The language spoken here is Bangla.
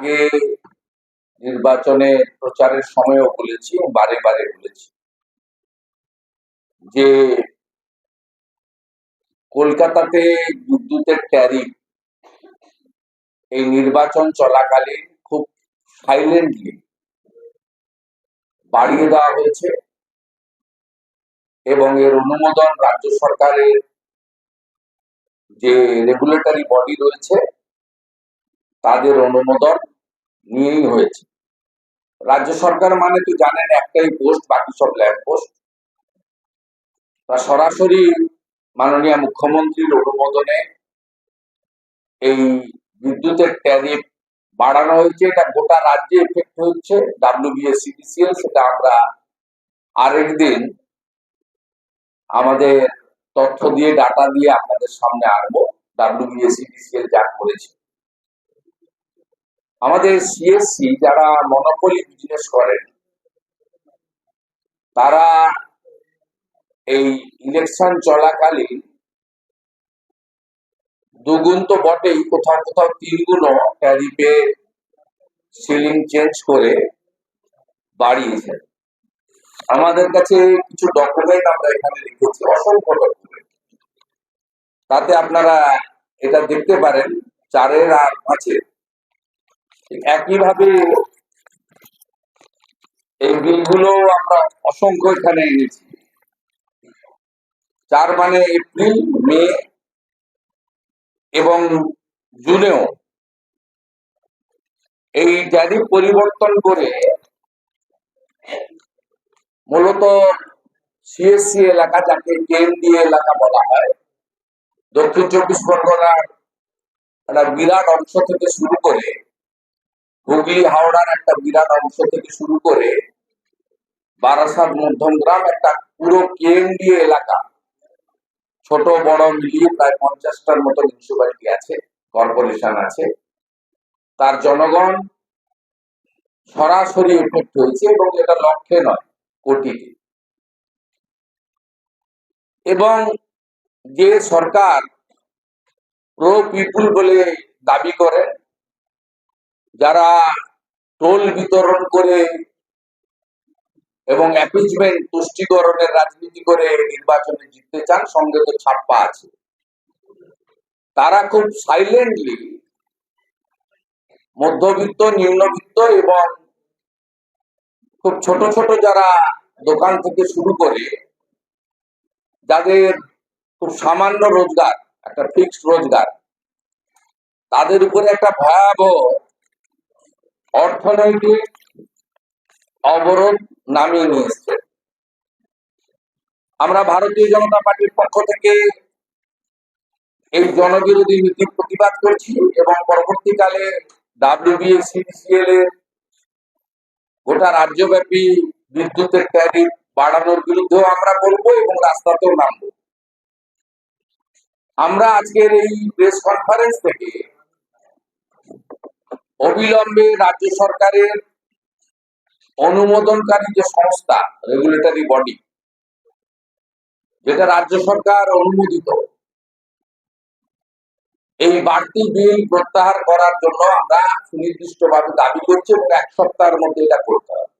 আগে নির্বাচনে প্রচারের সময়ও বলেছি বারে বারে বলেছি যে কলকাতাতে বিদ্যুতের ট্যারিফ এই নির্বাচন চলাকালীন খুব সাইলেন্টলি বাড়িয়ে দেওয়া হয়েছে এবং এর অনুমোদন রাজ্য সরকারের যে রেগুলেটরি বডি রয়েছে তাদের অনুমোদন নিয়েই হয়েছে। রাজ্য সরকার মানে তো জানেন একটাই পোস্ট, বাকি সব ল্যান্ড পোস্ট। তা সরাসরি মাননীয় মুখ্যমন্ত্রীর অনুমোদনে এই বিদ্যুতের ট্যারিফ বাড়ানো হয়েছে। এটা গোটা রাজ্যে এফেক্ট হচ্ছে ডাব্লিউবিএসিডিসিএল সেটা আমরা আরেকদিন আমাদের তথ্য দিয়ে ডাটা দিয়ে আপনাদের সামনে আনব। ডাব্লিউবিএসিডিসিএল যা করেছে। আমাদের সিএসসি যারা মনোপলি বিজনেস করেন, তারা এই ইলেকশন চলাকালীন দুগুণ তো বটেই, কোথাও কোথাও তিন গুণও ট্যারিফে সিলিং চেঞ্জ করে বাড়িয়েছেন। আমাদের কাছে কিছু ডকুমেন্ট আমরা এখানে রেখেছি, অসংখ্য ডকুমেন্ট তাতে আপনারা এটা দেখতে পারেন, চারের আর পাঁচের। একইভাবে এই বিলগুলো আমরা অসংখ্য এখানে এনেছি। চার মানে এপ্রিল, মে এবং জুনেও এই ট্যারিফ পরিবর্তন করে মূলত সিএসসি এলাকা যাকে কেন্দ্রীয় এলাকা বলা হয়, দক্ষিণ চব্বিশ পরগনার একটা বিরাট অংশ থেকে শুরু করে হুগলি হাওড়ার একটা বিরাট অংশ থেকে শুরু করে বারাসাত মধ্যমগ্রাম একটা পুরো কেন্দ্রীয় এলাকা। ছোট, বড় মিলিয়ে প্রায় পঞ্চাশটার মতো মিউনিসিপালিটি আছে কর্পোরেশন আছে। তার জনগণ সরাসরি এফেক্ট হয়েছে এবং এটা লক্ষ্যে নয়, কোটিতে। এবং যে সরকার প্রো পিপুল বলে দাবি করে যারা টোল বিতরণ করে এবং অ্যাপিজমেন্ট তুষ্টিকরণের রাজনীতি করে নির্বাচনে জিততে চান, সঙ্গে তো ছাপ্পা আছে। তারা খুব সাইলেন্টলি মধ্যবিত্ত, নিম্নবিত্ত এবং খুব ছোট ছোট যারা দোকান থেকে শুরু করে, যাদের খুব সামান্য রোজগার, একটা ফিক্সড রোজগার, তাদের উপরে একটা ভয়াবহ অর্থনৈতিক অবরোধ নামিয়ে নিয়ে এসছে আমরা ভারতীয় জনতা পার্টির পক্ষ থেকে এই জনবিরোধী নীতির প্রতিবাদ করছি এবং পরবর্তীকালে ডাব্লিউবিএসিডিসিএল এর গোটা রাজ্যব্যাপী বিদ্যুতের ট্যারিফ বাড়ানোর বিরুদ্ধেও আমরা বলব এবং রাস্তাতেও নামবো। আমরা আজকের এই প্রেস কনফারেন্স থেকে অবিলম্বে রাজ্য সরকারের অনুমোদনকারী যে সংস্থা রেগুলেটরি বডি যেটা রাজ্য সরকার অনুমোদিত, এই বাড়তি বিল প্রত্যাহার করার জন্য আমরা সুনির্দিষ্টভাবে দাবি করছি এবং এক সপ্তাহের মধ্যে এটা করতে হবে।